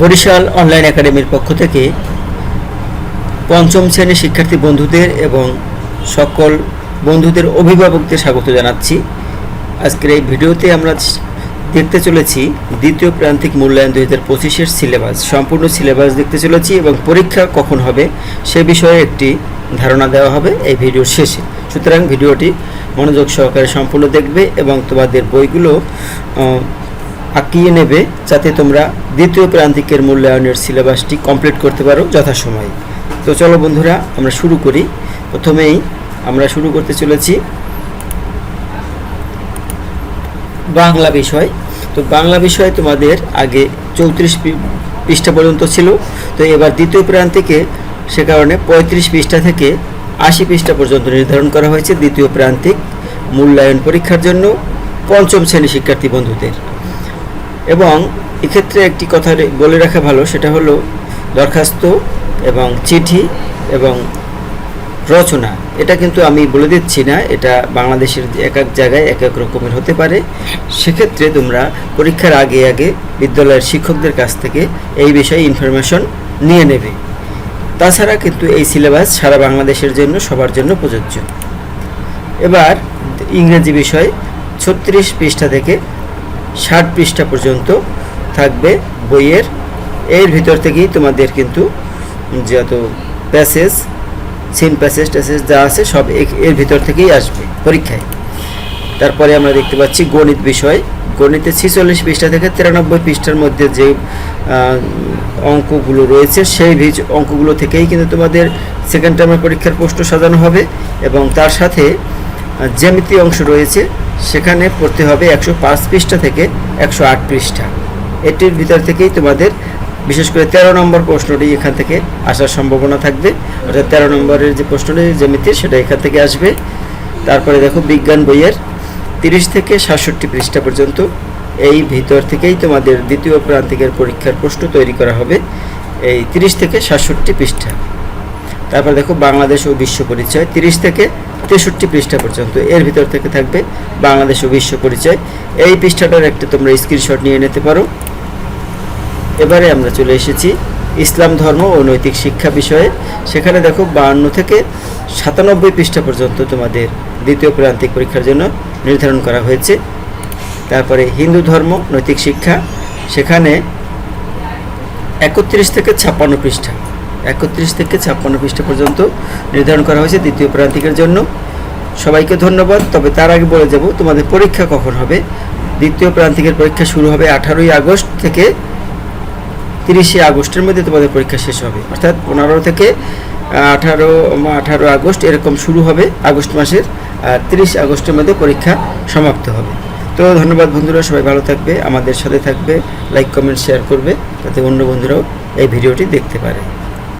Barishal online একাডেমির পক্ষ থেকে পঞ্চম শ্রেণির শিক্ষার্থী বন্ধুদের এবং সকল বন্ধুদের অভিভাবকদের স্বাগত জানাচ্ছি। আজকের এই ভিডিওতে আমরা দেখতে চলেছি দ্বিতীয় প্রান্তিক মূল্যায়ন দুই হাজার পঁচিশের সিলেবাস। সম্পূর্ণ সিলেবাস দেখতে চলেছি এবং পরীক্ষা কখন হবে সে বিষয়ে একটি ধারণা দেওয়া হবে এই ভিডিওর শেষে। সুতরাং ভিডিওটি মনোযোগ সহকারে সম্পূর্ণ দেখবে এবং তোমাদের বইগুলো আঁকিয়ে নেবে যাতে তোমরা দ্বিতীয় প্রান্তিকের মূল্যায়নের সিলেবাসটি কমপ্লিট করতে পারো যথাসময়ে। তো চলো বন্ধুরা, আমরা শুরু করি। প্রথমেই আমরা শুরু করতে চলেছি বাংলা বিষয়। তো বাংলা বিষয় তোমাদের আগে চৌত্রিশ পৃষ্ঠা পর্যন্ত ছিল। তো এবার দ্বিতীয় প্রান্তিকে সে কারণে পঁয়ত্রিশ পৃষ্ঠা থেকে আশি পৃষ্ঠা পর্যন্ত নির্ধারণ করা হয়েছে দ্বিতীয় প্রান্তিক মূল্যায়ন পরীক্ষার জন্য পঞ্চম শ্রেণি শিক্ষার্থী বন্ধুদের। এবং এক্ষেত্রে একটি কথা বলে রাখা ভালো, সেটা হলো দরখাস্ত এবং চিঠি এবং রচনা। এটা কিন্তু আমি বলে দিচ্ছি না, এটা বাংলাদেশের এক এক জায়গায় এক এক রকমের হতে পারে। সেক্ষেত্রে তোমরা পরীক্ষার আগে আগে বিদ্যালয়ের শিক্ষকদের কাছ থেকে এই বিষয়ে ইনফরমেশন নিয়ে নেবে। তাছাড়া কিন্তু এই সিলেবাস সারা বাংলাদেশের জন্য, সবার জন্য প্রযোজ্য। এবার ইংরেজি বিষয়, ছত্রিশ পৃষ্ঠা থেকে ষাট পৃষ্ঠা পর্যন্ত থাকবে বইয়ের। এর ভিতর থেকেই তোমাদের কিন্তু যত প্যাসেজ সিন প্যাসেজ ট্যাসেজ যা আছে সব এর ভিতর থেকেই আসবে পরীক্ষায়। তারপরে আমরা দেখতে পাচ্ছি গণিত বিষয়। গণিতে ছিচল্লিশ পৃষ্ঠা থেকে তিরানব্বই পৃষ্ঠার মধ্যে যে অঙ্কগুলো রয়েছে সেই ভিজ অঙ্কগুলো থেকেই কিন্তু তোমাদের সেকেন্ড টার্মের পরীক্ষার প্রশ্ন সাজানো হবে এবং তার সাথে জ্যামিতি অংশ রয়েছে। সেখানে পড়তে হবে একশো পাঁচ পৃষ্ঠা থেকে একশো আট পৃষ্ঠা। এটির ভিতর থেকেই তোমাদের বিশেষ করে তেরো নম্বর প্রশ্নটি এখান থেকে আসার সম্ভাবনা থাকবে। অর্থাৎ তেরো নম্বরের যে প্রশ্নটি জ্যামিতির সেটা এখান থেকে আসবে। তারপরে দেখো বিজ্ঞান বইয়ের তিরিশ থেকে সাতষট্টি পৃষ্ঠা পর্যন্ত। এই ভিতর থেকেই তোমাদের দ্বিতীয় প্রান্তিকের পরীক্ষার প্রশ্ন তৈরি করা হবে এই তিরিশ থেকে সাতষট্টি পৃষ্ঠা। তারপর দেখো বাংলাদেশ ও বিশ্ব পরিচয়। তিরিশ থেকে তেষট্টি পৃষ্ঠা পর্যন্ত। এর ভিতর থেকে থাকবে বাংলাদেশ ও বিশ্ব পরিচয়। এই পৃষ্ঠাটার একটা তোমরা স্ক্রিনশট নিয়ে নিতে পারো। এবারে আমরা চলে এসেছি ইসলাম ধর্ম ও নৈতিক শিক্ষা বিষয়ে। সেখানে দেখো বাহান্ন থেকে সাতানব্বই পৃষ্ঠা পর্যন্ত তোমাদের দ্বিতীয় প্রান্তিক পরীক্ষার জন্য নির্ধারণ করা হয়েছে। তারপরে হিন্দু ধর্ম, নৈতিক শিক্ষা, সেখানে একত্রিশ থেকে ছাপ্পান্ন পৃষ্ঠা। একত্রিশ থেকে ছাপ্পান্ন পৃষ্ঠা পর্যন্ত নির্ধারণ করা হয়েছে দ্বিতীয় প্রান্তিকের জন্য। সবাইকে ধন্যবাদ। তবে তার আগে বলে যাব, তোমাদের পরীক্ষা কখন হবে? দ্বিতীয় প্রান্তিকের পরীক্ষা শুরু হবে আঠারোই আগস্ট থেকে তিরিশে আগস্টের মধ্যে তোমাদের পরীক্ষা শেষ হবে। অর্থাৎ পনেরো থেকে আঠারো আঠারো আগস্ট এরকম শুরু হবে আগস্ট মাসের, আর তিরিশ আগস্টের মধ্যে পরীক্ষা সমাপ্ত হবে। তো ধন্যবাদ বন্ধুরা, সবাই ভালো থাকবে, আমাদের সাথে থাকবে লাইক কমেন্ট শেয়ার করবে যাতে অন্য বন্ধুরাও এই ভিডিওটি দেখতে পারে।